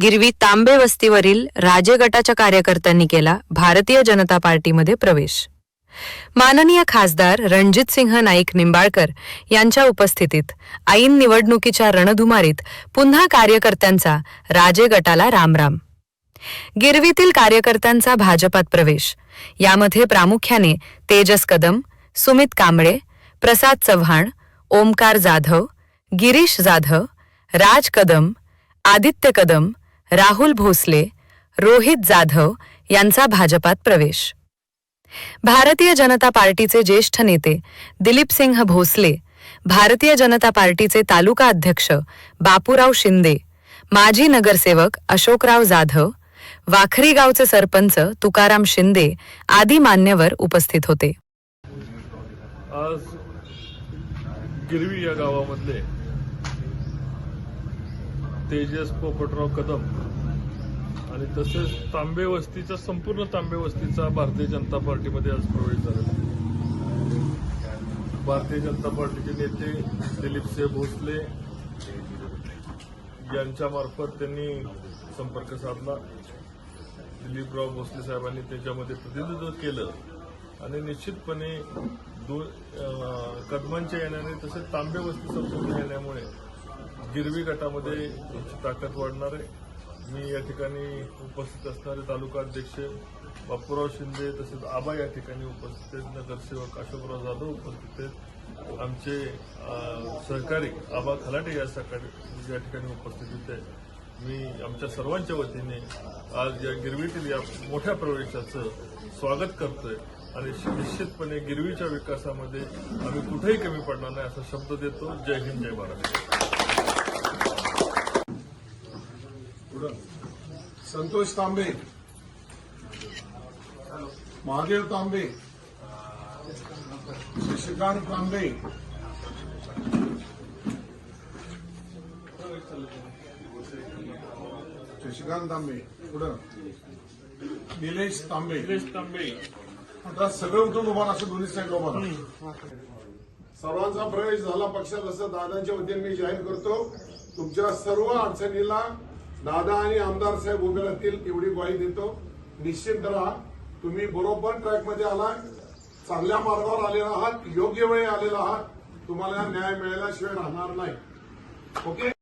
गिरवी तांबे वस्तीवरील राजे गटाच्या कार्यकर्त्यांनी केला भारतीय जनता पार्टीमध्ये प्रवेश. माननीय खासदार रणजित सिंह नाईक निंबाळकर यांच्या उपस्थितीत ऐन निवडणुकीच्या रणधुमारीत पुन्हा कार्यकर्त्यांचा राजे गटाला रामराम. गिरवीतील कार्यकर्त्यांचा भाजपात प्रवेश. यामध्ये प्रामुख्याने तेजस कदम सुमित कांबळे प्रसाद चव्हाण ओमकार जाधव गिरीश जाधव राज कदम आदित्य कदम राहुल भोसले रोहित जाधव यांचा भाजपात प्रवेश. भारतीय जनता पार्टीचे ज्येष्ठ नेते दिलीप सिंह भोसले भारतीय जनता पार्टीचे तालुका अध्यक्ष बापूराव शिंदे माजी नगरसेवक अशोकराव जाधव वाखरी गावचे सरपंच तुकाराम शिंदे आदी मान्यवर उपस्थित होते. आज गिरवी या गावामधले तेजस पोपटराव कदम आणि तसेच तांबे वस्तीचा संपूर्ण तांबे वस्तीचा भारतीय जनता पार्टीमध्ये आज प्रवेश झाला भारतीय जनता पार्टीचे नेते दिलीपसे भोसले यांच्यामार्फत त्यांनी संपर्क साधला. दिलीपराव भोसले साहेबांनी त्याच्यामध्ये प्रतिनिधित्व केलं आणि निश्चितपणे दो कदमांच्या येण्याने तसेच तांबे वस्ती संपूर्ण येण्यामुळे गिरवी गटामध्ये ताकद वाढणार आहे. मी या ठिकाणी उपस्थित असणारे तालुका अध्यक्ष बापूराव शिंदे तसेच आबा या ठिकाणी उपस्थित आहेत. नगरसेवक अशोकराव जाधव उपस्थित आहेत. आमचे सहकारी आबा खलाटे या सकाळी या ठिकाणी उपस्थित होते. मी आमच्या सर्वांच्या वतीने आज या गिरवीतील या मोठ्या प्रवेशाचं स्वागत करतोय आणि निश्चितपणे गिरवीच्या विकासामध्ये आम्ही कुठेही कमी पडणार नाही असा शब्द देतो. जय हिंद जय महाराष्ट्र पुढं. संतोष तांबे. महादेव तांबे. शशिकांत तांबे. शशिकांत तांबे पुढं. निलेश तांबे. तांबे. आता सगळं उठून उभा असं दोन्ही साईड उभा. सर्वांचा प्रवेश झाला पक्षात असं दादांच्या वतीने मी जाहीर करतो. तुमच्या सर्व अडचणीला दादा आणि आमदार साहेब उभे राहतील एवढी ग्वाही देतो. निश्चित राहा. तुम्ही बरोबर ट्रॅकमध्ये आलाय चांगल्या मार्गावर आलेला आहात. योग्य वेळी आलेला आहात. तुम्हाला न्याय मिळाल्याशिवाय राहणार नाही. ओके